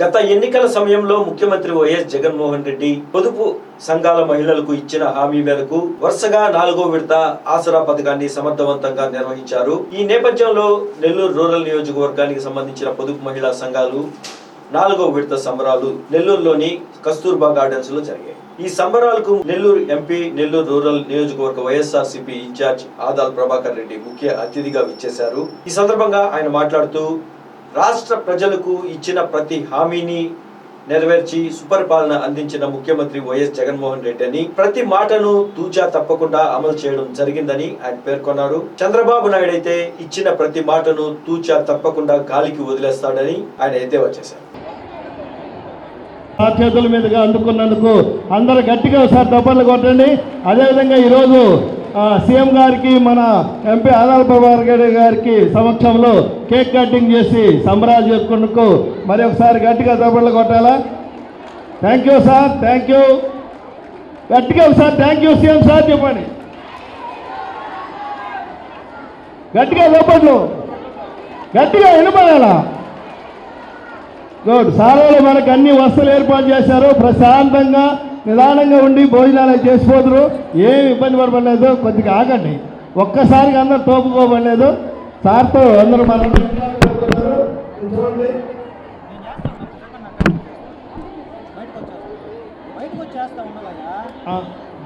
గత ఎన్నికల సమయంలో ముఖ్యమంత్రి వైఎస్ జగన్మోహన్ రెడ్డి పొదుపు సంఘాల మహిళలకు ఇచ్చిన హామీ మేరకు వరుసగా నాలుగో విడత ఆసరా పథకాన్ని సమర్థవంతంగా నిర్వహించారు. ఈ నేపథ్యంలో నెల్లూరు రూరల్ నియోజకవర్గానికి సంబంధించిన పొదుపు మహిళా సంఘాలు నాలుగో విడత సంబరాలు నెల్లూరులోని కస్తూర్బా గార్డెన్స్లో జరిగాయి. ఈ సంబరాలకు నెల్లూరు ఎంపీ నెల్లూరు రూరల్ నియోజకవర్గ YSR CP incharge Adala Prabhakar Reddy ముఖ్య అతిథిగా విచ్చేశారు. ఈ సందర్భంగా ఆయన మాట్లాడుతూ రాష్ట్ర ప్రజలకు ఇచ్చిన ప్రతి హామీని నెరవేర్చి సుపరిపాలన అందించిన ముఖ్యమంత్రి వైఎస్ జగన్మోహన్ రెడ్డి అని ప్రతి మాటను తూచా తప్పకుండా అమలు చేయడం జరిగిందని ఆయన పేర్కొన్నారు. చంద్రబాబు నాయుడు అయితే ఇచ్చిన ప్రతి మాటను తూచా తప్పకుండా గాలికి వదిలేస్తాడని ఆయన ఎద్దేవా చేశారు. ఆ చేతుల మీదుగా అందుకున్నందుకు అందరూ గట్టిగా ఒకసారి దెబ్బలు కొట్టండి. అదేవిధంగా ఈరోజు సీఎం గారికి మన ఎంపీ ఆదాల ప్రభాకర్ గారికి సమక్షంలో కేక్ కటింగ్ చేసి సంబరాలు చేసుకున్నందుకు మరి ఒకసారి గట్టిగా దెబ్బలు కొట్టాలా? Thank you sir thank you గట్టిగా ఒకసారి థ్యాంక్ యూ సీఎం సార్ చెప్పండి. గట్టిగా దెబ్బట్లు గట్టిగా వినపడాలా? గుడ్ సార్ వాళ్ళు మనకు అన్ని వసతులు ఏర్పాటు చేశారు. ప్రశాంతంగా నిదానంగా ఉండి భోజనాలు అవి చేసిపోతురు. ఏమి ఇబ్బంది పడబడలేదు. కొద్దిగా ఆగండి. ఒక్కసారిగా అందరూ తోపుకోబడలేదు. సార్తో అందరూ మనం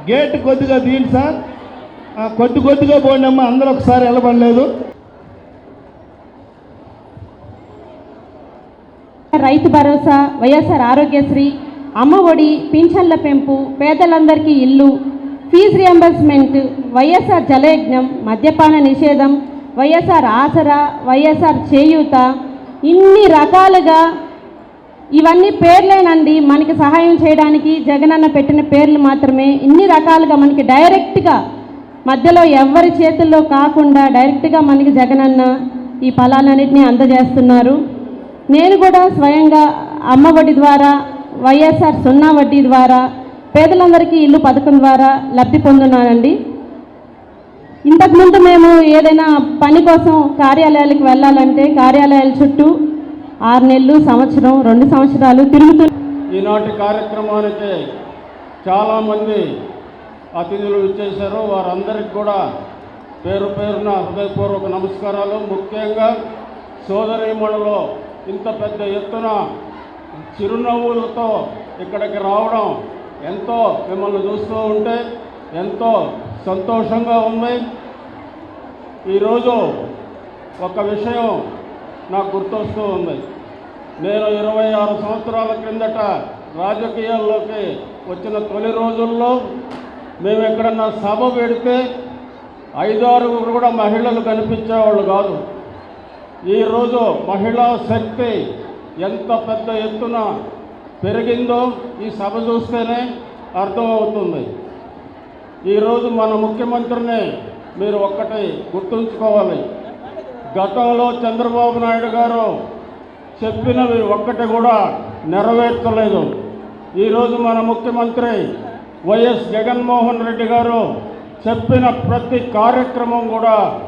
గేట్ కొద్దిగా తీయండి సార్. కొద్ది కొద్దిగా పోండి అందరూ ఒకసారి వెళ్ళబడలేదు. రైతు భరోసా వైఎస్ఆర్ ఆరోగ్యశ్రీ అమ్మ ఒడి పింఛన్ల పెంపు పేదలందరికీ ఇల్లు ఫీజు రియంబర్స్మెంట్ వైఎస్ఆర్ జలయజ్ఞం మద్యపాన నిషేధం వైఎస్ఆర్ ఆసరా వైఎస్ఆర్ చేయూత ఇన్ని రకాలుగా ఇవన్నీ పేర్లేనండి. మనకి సహాయం చేయడానికి జగనన్న పెట్టిన పేర్లు మాత్రమే. ఇన్ని రకాలుగా మనకి డైరెక్ట్గా మధ్యలో ఎవరి చేతుల్లో కాకుండా డైరెక్ట్గా మనకి జగనన్న ఈ ఫలాలన్నింటినీ అందజేస్తున్నారు. నేను కూడా స్వయంగా అమ్మ ద్వారా వైఎస్ఆర్ సున్నా వడ్డీ ద్వారా పేదలందరికీ ఇల్లు పథకం ద్వారా లబ్ధి పొందున్నానండి. ఇంతకుముందు మేము ఏదైనా పని కోసం కార్యాలయాలకు వెళ్ళాలంటే కార్యాలయాల చుట్టూ ఆరు నెలలు సంవత్సరం రెండు సంవత్సరాలు తిరుగుతూ ఈనాటి కార్యక్రమానికి చాలామంది అతిథులు ఇచ్చేశారు వారందరికీ కూడా పేరు పేరున హృదయపూర్వక నమస్కారాలు. ముఖ్యంగా సోదరీమణులు ఇంత పెద్ద ఎత్తున చిరునవ్వులతో ఇక్కడికి రావడం ఎంతో మిమ్మల్ని చూస్తూ ఉంటే ఎంతో సంతోషంగా ఉంది. ఈరోజు ఒక విషయం నాకు గుర్తొస్తూ ఉంది. నేను ఇరవై ఆరు సంవత్సరాల క్రిందట రాజకీయాల్లోకి వచ్చిన తొలి రోజుల్లో మేము ఎక్కడన్నా సభ పెడితే ఐదారుగురు కూడా మహిళలు కనిపించేవాళ్ళు కాదు. ఈరోజు మహిళా శక్తి ఎంత పెద్ద ఎత్తున పెరిగిందో ఈ సభ చూస్తేనే అర్థమవుతుంది. ఈరోజు మన ముఖ్యమంత్రిని మీరు ఒక్కటి గుర్తుంచుకోవాలి. గతంలో చంద్రబాబు నాయుడు గారు చెప్పినవి ఒక్కటి కూడా నెరవేర్చలేదు. ఈరోజు మన ముఖ్యమంత్రి వైఎస్ జగన్మోహన్ రెడ్డి గారు చెప్పిన ప్రతి కార్యక్రమం కూడా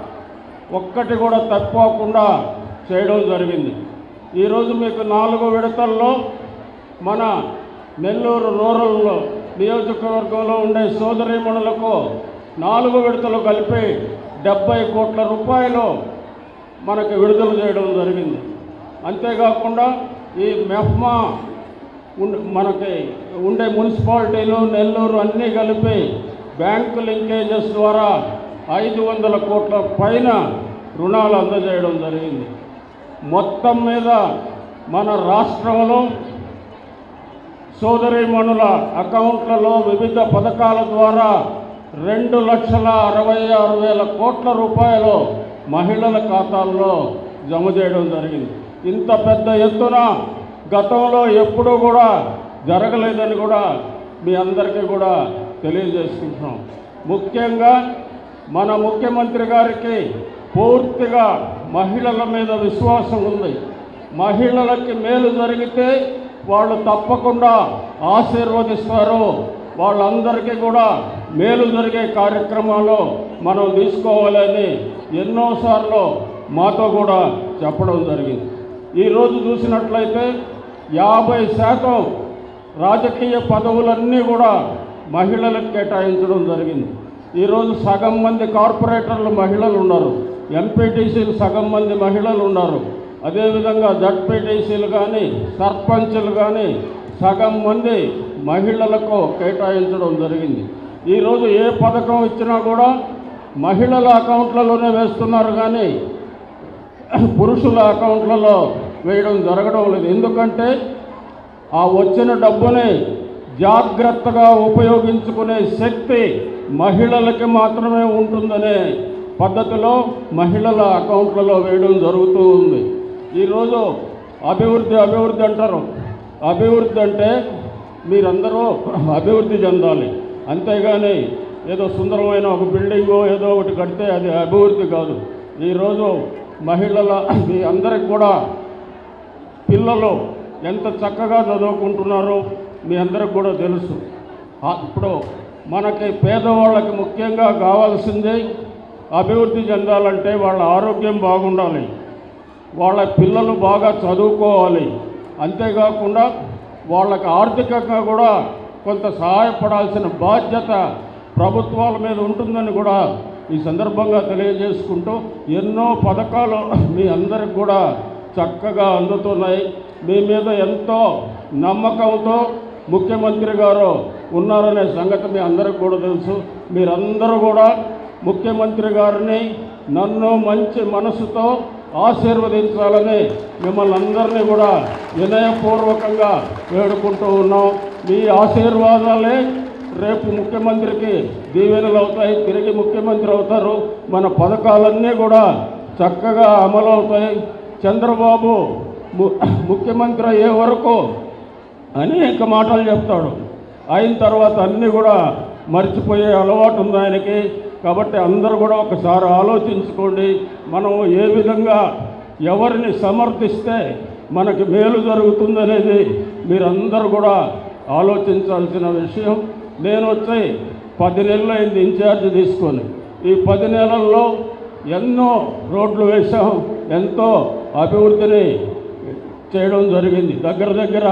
ఒక్కటి కూడా తప్పకుండా చేయడం జరిగింది. ఈరోజు మీకు నాలుగు విడతల్లో మన నెల్లూరు రూరల్లో నియోజకవర్గంలో ఉండే సోదరీమణులకు నాలుగు విడతలు కలిపి డెబ్బై కోట్ల రూపాయలు మనకి విడుదల చేయడం జరిగింది. అంతేకాకుండా ఈ మెఫ్మా మనకి ఉండే మున్సిపాలిటీలు నెల్లూరు అన్నీ కలిపి బ్యాంకు లింకేజెస్ ద్వారా ఐదు వందల కోట్ల పైన రుణాలు అందజేయడం జరిగింది. మొత్తం మీద మన రాష్ట్రంలో సోదరీమణుల అకౌంట్లలో వివిధ పథకాల ద్వారా రెండు లక్షల అరవై ఆరు వేల కోట్ల రూపాయలు మహిళల ఖాతాల్లో జమ చేయడం జరిగింది. ఇంత పెద్ద ఎత్తున గతంలో ఎప్పుడూ కూడా జరగలేదని కూడా మీ అందరికీ కూడా తెలియజేసుకుంటున్నాం. ముఖ్యంగా మన ముఖ్యమంత్రి గారికి పూర్తిగా మహిళల మీద విశ్వాసం ఉంది. మహిళలకి మేలు జరిగితే వాళ్ళు తప్పకుండా ఆశీర్వదిస్తారు. వాళ్ళందరికీ కూడా మేలు జరిగే కార్యక్రమాలు మనం తీసుకోవాలని ఎన్నోసార్లు మాతో కూడా చెప్పడం జరిగింది. ఈరోజు చూసినట్లయితే యాభై శాతం రాజకీయ పదవులన్నీ కూడా మహిళలకు కేటాయించడం జరిగింది. ఈరోజు సగం మంది కార్పొరేటర్లు మహిళలు ఉన్నారు. ఎంపీటీసీలు సగం మంది మహిళలు ఉన్నారు. అదేవిధంగా జడ్పీటీసీలు కానీ సర్పంచ్లు కానీ సగం మంది మహిళలకు కేటాయించడం జరిగింది. ఈరోజు ఏ పథకం ఇచ్చినా కూడా మహిళల అకౌంట్లలోనే వేస్తున్నారు కానీ పురుషుల అకౌంట్లలో వేయడం జరగడం లేదు. ఎందుకంటే ఆ వచ్చిన డబ్బుని జాగ్రత్తగా ఉపయోగించుకునే శక్తి మహిళలకి మాత్రమే ఉంటుందనే పద్ధతిలో మహిళల అకౌంట్లలో వేయడం జరుగుతూ ఉంది. ఈరోజు అభివృద్ధి అభివృద్ధి అంటారు. అభివృద్ధి అంటే మీరందరూ అభివృద్ధి చెందాలి. అంతేగాని ఏదో సుందరమైన ఒక బిల్డింగో ఏదో ఒకటి కడితే అది అభివృద్ధి కాదు. ఈరోజు మహిళల మీ అందరికి కూడా పిల్లలు ఎంత చక్కగా చదువుకుంటున్నారో మీ అందరికి కూడా తెలుసు. ఇప్పుడు మనకి పేదవాళ్ళకి ముఖ్యంగా కావాల్సిందే అభివృద్ధి చెందాలంటే వాళ్ళ ఆరోగ్యం బాగుండాలి. వాళ్ళ పిల్లలు బాగా చదువుకోవాలి. అంతేకాకుండా వాళ్ళకి ఆర్థికంగా కూడా కొంత సహాయపడాల్సిన బాధ్యత ప్రభుత్వాల మీద ఉంటుందని కూడా ఈ సందర్భంగా తెలియజేసుకుంటూ ఎన్నో పథకాలు మీ అందరికి కూడా చక్కగా అందుతున్నాయి. మీ మీద ఎంతో నమ్మకంతో ముఖ్యమంత్రి గారు ఉన్నారనే సంగతి మీ అందరికి కూడా తెలుసు. మీరందరూ కూడా ముఖ్యమంత్రి గారిని నన్ను మంచి మనసుతో ఆశీర్వదించాలని మిమ్మల్ని అందరినీ కూడా వినయపూర్వకంగా వేడుకుంటూ ఉన్నాం. మీ ఆశీర్వాదాలే రేపు ముఖ్యమంత్రికి దీవెనలు అవుతాయి తిరిగి ముఖ్యమంత్రి అవుతారు. మన పథకాలన్నీ కూడా చక్కగా అమలు అవుతాయి. చంద్రబాబు ము- ముఖ్యమంత్రి అయ్యే వరకు అనేక మాటలు చెప్తాడు. అయిన తర్వాత అన్నీ కూడా మర్చిపోయే అలవాటు ఉంది ఆయనకి. కాబట్టి అందరూ కూడా ఒకసారి ఆలోచించుకోండి. మనం ఏ విధంగా ఎవరిని సమర్థిస్తే మనకి మేలు జరుగుతుందనేది మీరందరూ కూడా ఆలోచించాల్సిన విషయం. నేను వచ్చి పది నెలలు అయింది ఇన్ఛార్జ్ తీసుకొని. ఈ పది నెలల్లో ఎన్నో రోడ్లు వేశాం. ఎంతో అభివృద్ధిని చేయడం జరిగింది. దగ్గర దగ్గర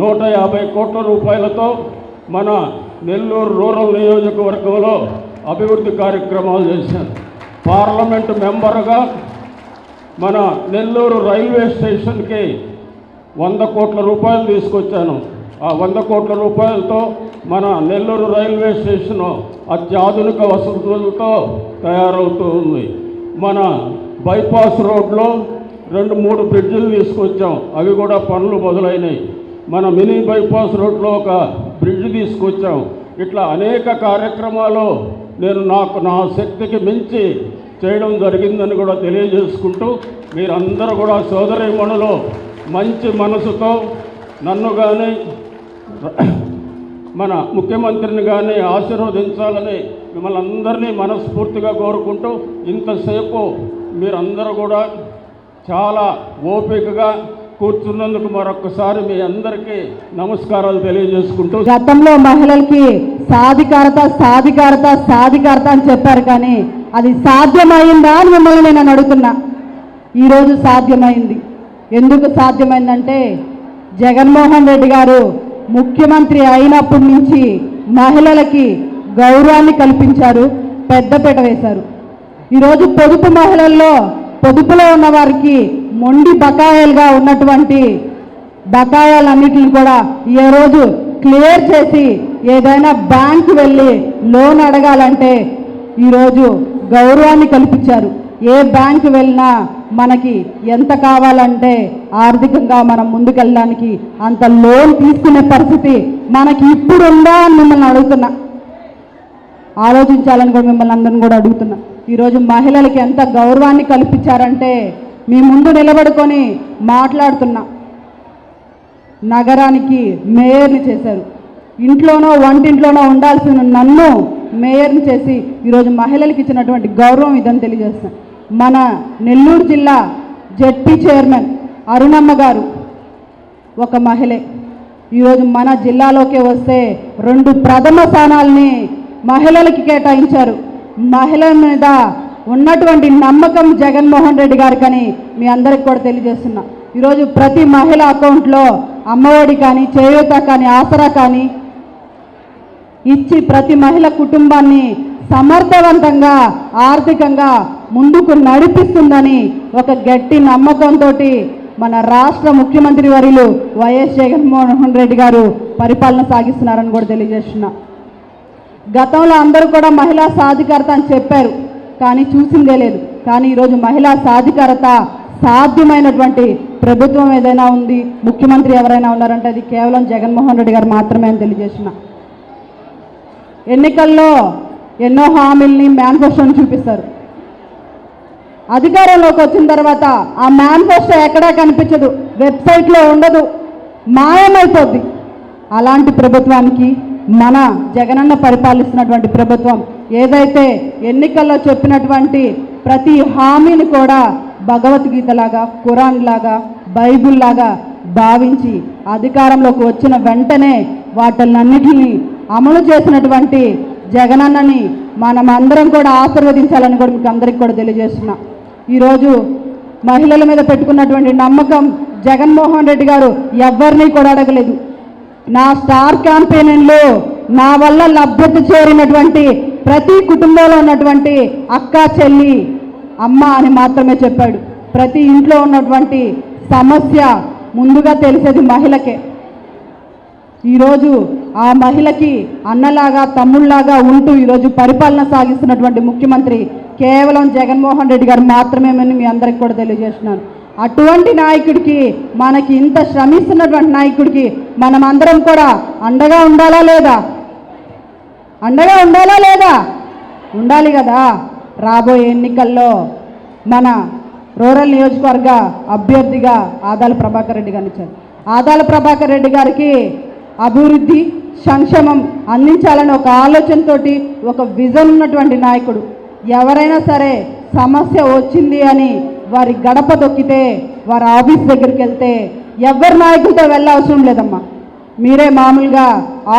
నూట యాభై కోట్ల రూపాయలతో మన నెల్లూరు రూరల్ నియోజకవర్గంలో అభివృద్ధి కార్యక్రమాలు చేశాను పార్లమెంటు మెంబరుగా మన నెల్లూరు రైల్వే స్టేషన్కి వంద కోట్ల రూపాయలు తీసుకొచ్చాను. ఆ వంద కోట్ల రూపాయలతో మన నెల్లూరు రైల్వే స్టేషన్ అత్యాధునిక వసతులతో తయారవుతూ ఉంది మన బైపాస్ రోడ్లో రెండు మూడు బ్రిడ్జిలు తీసుకొచ్చాం. అవి కూడా పనులు మొదలైనవి మన మినీ బైపాస్ రోడ్లో ఒక బ్రిడ్జ్ తీసుకొచ్చాం. ఇట్లా అనేక కార్యక్రమాలు నేను నాకు నా శక్తికి మించి చేయడం జరిగిందని కూడా తెలియజేసుకుంటూ మీరందరూ కూడా సోదరిమణులో మంచి మనసుతో నన్ను కానీ మన ముఖ్యమంత్రిని కానీ ఆశీర్వదించాలని మిమ్మల్ని అందరినీ మనస్ఫూర్తిగా కోరుకుంటూ ఇంతసేపు మీరందరూ కూడా చాలా ఓపికగా కూర్చున్నందుకు మరొకసారి మీ అందరికీ నమస్కారాలు తెలియజేసుకుంటూ గతంలో మహిళలకి సాధికారత సాధికారత సాధికారత అని చెప్పారు కానీ అది సాధ్యమైందా అని మిమ్మల్ని నేను అడుగుతున్నా. ఈరోజు సాధ్యమైంది. ఎందుకు సాధ్యమైందంటే జగన్మోహన్ రెడ్డి గారు ముఖ్యమంత్రి అయినప్పటి నుంచి మహిళలకి గౌరవాన్ని కల్పించారు పెద్దపీట వేశారు. ఈరోజు పొదుపు మహిళల్లో పొదుపులో ఉన్న వారికి మొండి బకాయిలుగా ఉన్నటువంటి బకాయాలన్నిటిని కూడా ఏ రోజు క్లియర్ చేసి ఏదైనా బ్యాంకు వెళ్ళి లోన్ అడగాలంటే ఈరోజు గౌరవాన్ని కల్పించారు. ఏ బ్యాంకు వెళ్ళినా మనకి ఎంత కావాలంటే ఆర్థికంగా మనం ముందుకెళ్ళడానికి అంత లోన్ తీసుకునే పరిస్థితి మనకి ఇప్పుడు ఉందా అని మిమ్మల్ని అడుగుతున్నా. ఆలోచించాలని కూడా మిమ్మల్ని అందరిని కూడా అడుగుతున్నా. ఈరోజు మహిళలకి ఎంత గౌరవాన్ని కల్పించారంటే మీ ముందు నిలబడుకొని మాట్లాడుతున్నా. నగరానికి మేయర్ని చేశారు. ఇంట్లోనో వంటింట్లోనో ఉండాల్సిన నన్ను మేయర్ని చేసి ఈరోజు మహిళలకు ఇచ్చినటువంటి గౌరవం ఇదని తెలియజేస్తాను మన నెల్లూరు జిల్లా జడ్పీ చైర్మన్ అరుణమ్మ గారు ఒక మహిళే. ఈరోజు మన జిల్లాలోకే వస్తే రెండు ప్రథమ స్థానాల్ని మహిళలకి కేటాయించారు. మహిళల మీద ఉన్నటువంటి నమ్మకం జగన్మోహన్ రెడ్డి గారికని మీ అందరికి కూడా తెలియజేస్తున్నా. ఈరోజు ప్రతి మహిళ అకౌంట్లో అమ్మఒడి కానీ చేయూత కానీ ఆసరా కానీ ఇచ్చి ప్రతి మహిళ కుటుంబాన్ని సమర్థవంతంగా ఆర్థికంగా ముందుకు నడిపిస్తుందని ఒక గట్టి నమ్మకంతో మన రాష్ట్ర ముఖ్యమంత్రి వర్యులు వైఎస్ జగన్మోహన్ రెడ్డి గారు పరిపాలన సాగిస్తున్నారని కూడా తెలియజేస్తున్నా. గతంలో అందరూ కూడా మహిళా సాధికారత అని చెప్పారు. కానీ చూసిందే లేదు. కానీ ఈరోజు మహిళా సాధికారత సాధ్యమైనటువంటి ప్రభుత్వం ఏదైనా ఉంది ముఖ్యమంత్రి ఎవరైనా ఉన్నారంటే అది కేవలం జగన్మోహన్ రెడ్డి గారు మాత్రమే అని తెలియజేసిన. ఎన్నికల్లో ఎన్నో హామీల్ని మేనిఫెస్టోని చూపిస్తారు. అధికారంలోకి వచ్చిన తర్వాత ఆ మేనిఫెస్టో ఎక్కడా కనిపించదు వెబ్సైట్లో ఉండదు మాయమైపోద్ది. అలాంటి ప్రభుత్వానికి మన జగనన్న పరిపాలిస్తున్నటువంటి ప్రభుత్వం ఏదైతే ఎన్నికల్లో చెప్పినటువంటి ప్రతి హామీని కూడా భగవద్గీతలాగా ఖురాన్ లాగా బైబుల్ లాగా భావించి అధికారంలోకి వచ్చిన వెంటనే వాటిలన్నిటిని అమలు చేసినటువంటి జగనన్నని మనం అందరం కూడా ఆశీర్వదించాలని కూడా మీకు అందరికి కూడా తెలియజేస్తున్నా. ఈరోజు మహిళల మీద పెట్టుకున్నటువంటి నమ్మకం జగన్మోహన్ రెడ్డి గారు ఎవరిని కూడా అడగలేదు. నా స్టార్ క్యాంపెయిన్లో నా వల్ల లభ్యత చేరినటువంటి ప్రతి కుటుంబంలో ఉన్నటువంటి అక్క చెల్లి అమ్మ అని మాత్రమే చెప్పాడు. ప్రతి ఇంట్లో ఉన్నటువంటి సమస్య ముందుగా తెలిసేది మహిళకే. ఈరోజు ఆ మహిళకి అన్నలాగా తమ్ముళ్ళాగా ఉంటూ ఈరోజు పరిపాలన సాగిస్తున్నటువంటి ముఖ్యమంత్రి కేవలం జగన్మోహన్ రెడ్డి గారు మాత్రమే అని మీ అందరికి కూడా తెలియజేస్తున్నాను. అటువంటి నాయకుడికి మనకి ఇంత శ్రమిస్తున్నటువంటి నాయకుడికి మనం అందరం కూడా అండగా ఉండాలా లేదా? అండగా ఉండాలా లేదా? ఉండాలి కదా. రాబోయే ఎన్నికల్లో మన రూరల్ నియోజకవర్గ అభ్యర్థిగా ఆదాల ప్రభాకర్ రెడ్డి గారిని ఇచ్చారు. ఆదాల ప్రభాకర్ రెడ్డి గారికి అభివృద్ధి సంక్షేమం అందించాలని ఒక ఆలోచనతో ఒక విజన్ ఉన్నటువంటి నాయకుడు. ఎవరైనా సరే సమస్య వచ్చింది అని వారి గడప దొక్కితే వారి ఆఫీస్ దగ్గరికి వెళ్తే ఎవరి నాయకులతో వెళ్ళవసరం లేదమ్మా. మీరే మామూలుగా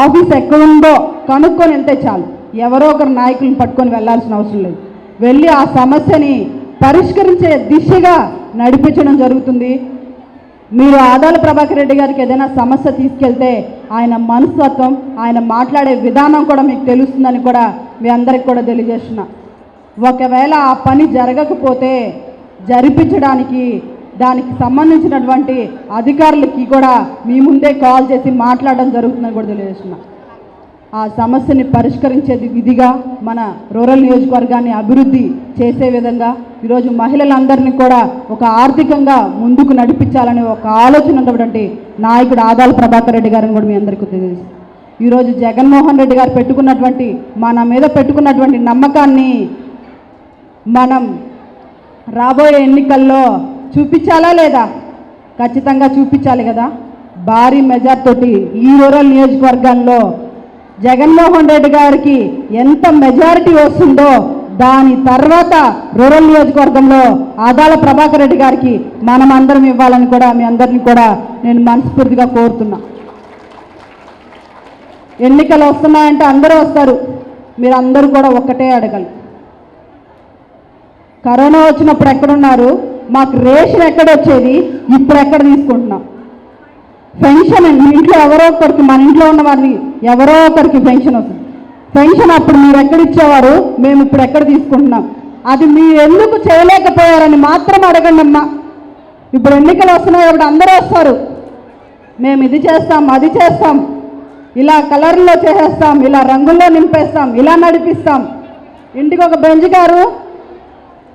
ఆఫీస్ ఎక్కడుందో కనుక్కొని వెళ్తే చాలు. ఎవరో ఒకరు నాయకులను పట్టుకొని వెళ్ళాల్సిన అవసరం లేదు. వెళ్ళి ఆ సమస్యని పరిష్కరించే దిశగా నడిపించడం జరుగుతుంది. మీరు ఆదాల ప్రభాకర్ రెడ్డి గారికి ఏదైనా సమస్య తీసుకెళ్తే ఆయన మనస్తత్వం ఆయన మాట్లాడే విధానం కూడా మీకు తెలుస్తుందని కూడా మీ అందరికి కూడా తెలియజేస్తున్నా. ఒకవేళ ఆ పని జరగకపోతే జరిపించడానికి దానికి సంబంధించినటువంటి అధికారులకి కూడా మీ ముందే కాల్ చేసి మాట్లాడడం జరుగుతుందని కూడా తెలియజేస్తున్నా. ఆ సమస్యని పరిష్కరించేది విధిగా మన రూరల్ నియోజకవర్గాన్ని అభివృద్ధి చేసే విధంగా ఈరోజు మహిళలందరినీ కూడా ఒక ఆర్థికంగా ముందుకు నడిపించాలనే ఒక ఆలోచన ఉన్నటువంటి నాయకుడు ఆదాల ప్రభాకర్ రెడ్డి గారిని కూడా మీ అందరికీ తెలుసు ఈరోజు జగన్మోహన్ రెడ్డి గారు పెట్టుకున్నటువంటి మన మీద పెట్టుకున్నటువంటి నమ్మకాన్ని మనం రాబోయే ఎన్నికల్లో చూపించాలా లేదా? ఖచ్చితంగా చూపించాలి కదా. భారీ మెజార్ తోటి ఈ రూరల్ నియోజకవర్గంలో జగన్మోహన్ రెడ్డి గారికి ఎంత మెజారిటీ వస్తుందో దాని తర్వాత రూరల్ నియోజకవర్గంలో ఆదాల ప్రభాకర్ రెడ్డి గారికి మనం అందరం ఇవ్వాలని కూడా మీ అందరినీ కూడా నేను మనస్ఫూర్తిగా కోరుతున్నా. ఎన్నికలు వస్తున్నాయంటే అందరూ వస్తారు. మీరు అందరూ కూడా ఒక్కటే అడగలు. కరోనా వచ్చినప్పుడు ఎక్కడున్నారు? మాకు రేషన్ ఎక్కడ వచ్చేది? ఇప్పుడు ఎక్కడ తీసుకుంటున్నాం? పెన్షన్ మీ ఇంట్లో ఎవరో ఒకరికి మన ఇంట్లో ఉన్న వారిని ఎవరో ఒకరికి పెన్షన్ వస్తుంది. పెన్షన్ అప్పుడు మీరు ఎక్కడ ఇచ్చేవారు? మేము ఇప్పుడు ఎక్కడ తీసుకుంటున్నాం? అది మీరు ఎందుకు చేయలేకపోయారని మాత్రం అడగండి అమ్మా. ఇప్పుడు ఎన్నికలు వస్తున్నాయి కాబట్టి అందరూ వస్తారు. మేము ఇది చేస్తాం అది చేస్తాం. ఇలా కలర్లో చేసేస్తాం ఇలా రంగుల్లో నింపేస్తాం ఇలా నడిపిస్తాం. ఇంటికి ఒక బెంజ్ గారు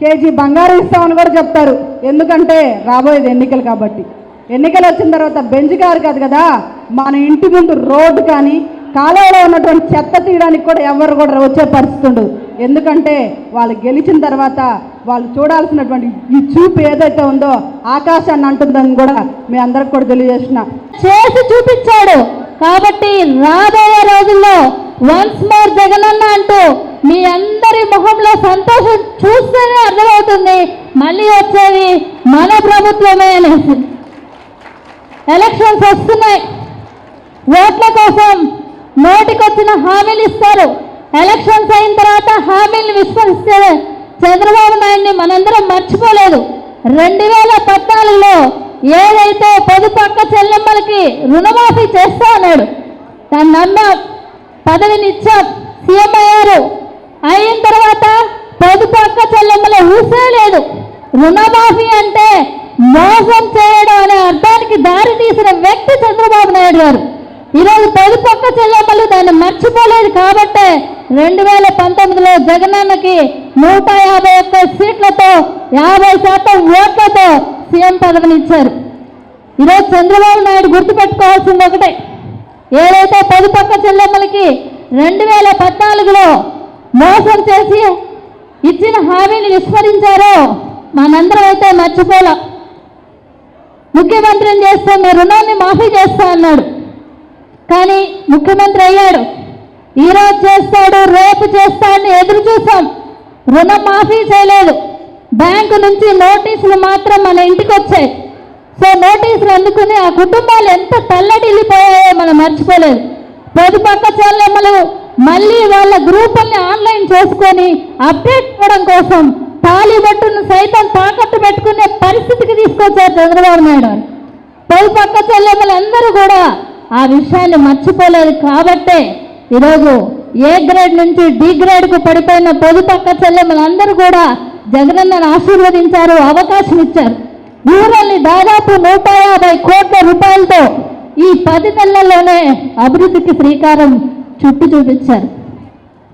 కేజీ బంగారం ఇస్తామని కూడా చెప్తారు. ఎందుకంటే రాబోయేది ఎన్నికలు కాబట్టి. ఎన్నికలు వచ్చిన తర్వాత బెంచ్ కారు కాదు కదా మన ఇంటి ముందు రోడ్డు కానీ కాలువలో ఉన్నటువంటి చెత్త తీయడానికి కూడా ఎవరు కూడా వచ్చే పరిస్థితి ఉండదు. ఎందుకంటే వాళ్ళు గెలిచిన తర్వాత వాళ్ళు చూడాల్సినటువంటి ఈ చూపు ఏదైతే ఉందో ఆకాశాన్ని అంటుందని కూడా మీ అందరికి కూడా తెలియజేసిన చేసి చూపించాడు. కాబట్టి రాబోయే రోజుల్లో వన్స్ మోర్ జగనన్న అంటూ మీ అందరూ మొహంలో సంతోషం చూస్తేనే అర్థమవుతుంది. మళ్ళీ వచ్చేది మన ప్రభుత్వమే అనేసి. ఎలక్షన్స్ వస్తున్నాయి. ఓట్ల కోసం నోటికొచ్చిన హామీలు ఇస్తారు. ఎలక్షన్స్ అయిన తర్వాత హామీలు విశ్వసిస్తే చంద్రబాబు నాయుడిని మనందరం మర్చిపోలేదు. రెండు వేల పద్నాలుగులో ఏదైతే పొదుపు అక్క చెల్లెమ్మలకి రుణమాఫీ చేస్తా అన్నాడు దాన్ని నమ్మాం. పదవిని ఇచ్చాం. సీఎం అయ్యారు. అయిన తర్వాత పొదుపు అక్క చెల్లెమ్మల ఊసే లేదు. రుణమాఫీ అంటే మోసం చేయడం అనే అర్థానికి దారి తీసిన వ్యక్తి చంద్రబాబు నాయుడు గారు. ఈరోజు పొదుపు అక్క చెల్లెమ్మలు దాన్ని మర్చిపోలేదు కాబట్టే రెండు వేల పంతొమ్మిదిలో జగనన్నకి నూట యాభై ఒక్క సీట్లతో యాభై శాతం ఓట్లతో సీఎం పదవిని ఇచ్చారు. ఈరోజు చంద్రబాబు నాయుడు గుర్తుపెట్టుకోవాల్సింది ఒకటే. ఏదైతే పొదుపక్క చెల్లెమ్మలకి రెండు వేల పద్నాలుగులో మోసం చేసి ఇచ్చిన హామీని విస్మరించారో మనందరం అయితే మర్చిపోలా. ముఖ్యమంత్రిని చేస్తే మీ రుణాన్ని మాఫీ చేస్తా అన్నాడు. కానీ ముఖ్యమంత్రి అయ్యాడు. ఈరోజు చేస్తాడు రేపు చేస్తాడని ఎదురు చూసాం రుణం మాఫీ చేయలేదు. బ్యాంకు నుంచి నోటీసులు మాత్రం మన ఇంటికి వచ్చాయి. సో నోటీసులు అందుకుని ఆ కుటుంబాలు ఎంత తల్లడిల్లిపోయాయో మనం మర్చిపోలేదు. పొదుపక్క చెల్లెమ్మలు మళ్ళీ వాళ్ళ గ్రూపుల్ని ఆన్లైన్ చేసుకొని అప్డేట్ ఇవ్వడం కోసం తాలిబట్టును సైతం తాకట్టు పెట్టుకునే పరిస్థితికి తీసుకొచ్చారు చంద్రబాబు నాయుడు పలు పక్క చెల్లెమ్మలందరూ కూడా ఆ విషయాన్ని మర్చిపోలేదు కాబట్టే ఈరోజు ఏ గ్రేడ్ నుంచి డి గ్రేడ్కు పడిపోయిన పొదుపక్క చెల్లెమ్మలందరూ కూడా జగనన్నను ఆశీర్వదించారు అవకాశం ఇచ్చారు. రూరల్ని దాదాపు నూట యాభై కోట్ల రూపాయలతో ఈ పది నెలల్లోనే అభివృద్ధికి శ్రీకారం చుట్టు చూపించారు.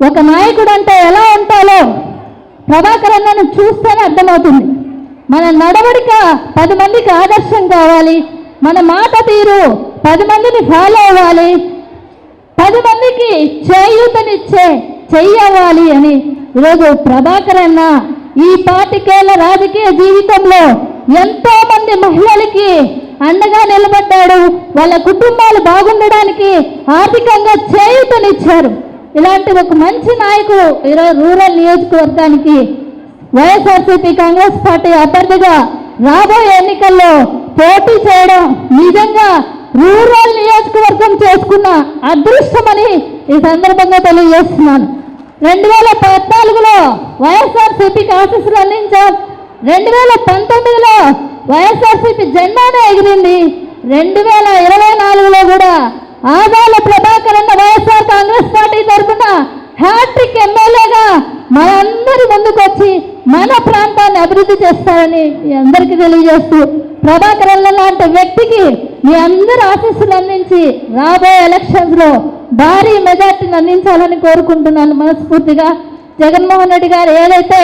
ఒక నాయకుడు అంటే ఎలా ఉంటాలో ప్రభాకర్ అన్నను చూస్తేనే అర్థమవుతుంది. మన నడవడిక పది మందికి ఆదర్శం కావాలి. మన మాట తీరు పది మందిని ఫాలో అవ్వాలి. పది మందికి చేయూతనిచ్చే చెయ్యవాలి అని ఈరోజు ప్రభాకర్ అన్న ఈ పాతికేళ్ళ రాజకీయ జీవితంలో ఎంతో మంది మహిళలకి అండగా నిలబడ్డాడు. వాళ్ళ కుటుంబాలు బాగుండడానికి ఆర్థికంగా చేయూతనిచ్చారు. ఇలాంటి ఒక మంచి నాయకుడు ఈరోజు రూరల్ నియోజకవర్గానికి వైఎస్ఆర్సీపీ కాంగ్రెస్ పార్టీ అభ్యర్థిగా రాబోయే ఎన్నికల్లో పోటీ చేయడం నిజంగా రూరల్ నియోజకవర్గం చేసుకున్న అదృష్టమని ఈ సందర్భంగా తెలియజేస్తున్నాను. రెండు వేల పద్నాలుగులో వైఎస్ఆర్సీపీకి ఆశీస్సులు అందించాం. రెండు వేల పంతొమ్మిదిలో వైఎస్ఆర్సీపీ జెండానే ఎగిరింది. రెండు వేల ఇరవై నాలుగులో కూడా ఆదాల ప్రభాకర్ అన్న వైఎస్ఆర్ కాంగ్రెస్ పార్టీ తరఫున హ్యాట్రిక్ ఎమ్మెల్యేగా మనందరి ముందుకొచ్చి మన ప్రాంతాన్ని అభివృద్ధి చేస్తారని మీ అందరికీ తెలియజేస్తూ ప్రభాకర్ అన్న లాంటి వ్యక్తికి మీ అందరు ఆశీస్సులు అందించి రాబోయే ఎలక్షన్స్లో భారీ మెజార్టీని అందించాలని కోరుకుంటున్నాను మనస్ఫూర్తిగా. జగన్మోహన్ రెడ్డి గారు ఏదైతే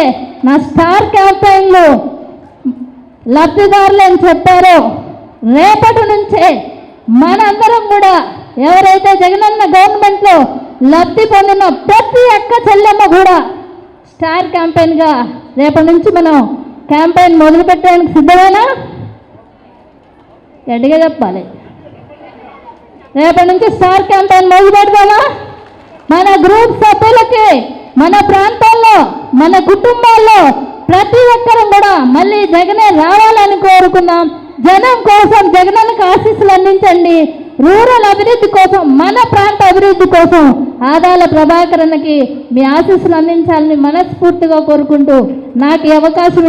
నా స్టార్ క్యాంపెయిన్లో లబ్ధిదారులు అని చెప్పారో రేపటి నుంచే మనందరం కూడా ఎవరైతే జగనన్న గవర్నమెంట్లో లబ్ధి పొందిన ప్రతి అక్క చెల్లెమ్మ కూడా స్టార్ క్యాంపెయిన్గా రేపటి నుంచి మనం క్యాంపెయిన్ మొదలు పెట్టడానికి సిద్ధమేనా? గట్టిగా చెప్పాలి. రేపటి నుంచి స్టార్ క్యాంపెయిన్ మొదలు పెడతామా మన గ్రూప్ సభ్యులకి మన ప్రాంతాల్లో మన కుటుంబాల్లో ప్రతి ఒక్కరం కూడా మళ్ళీ జగనే రావాలని కోరుకుందాం. జనం కోసం జగనానికి ఆశీస్సులు అందించండి. రూరల్ అభివృద్ధి కోసం మన ప్రాంత అభివృద్ధి కోసం ఆదాల ప్రభాకరణకి మీ ఆశీస్సులు అందించాలని మనస్ఫూర్తిగా కోరుకుంటూ నాకు అవకాశం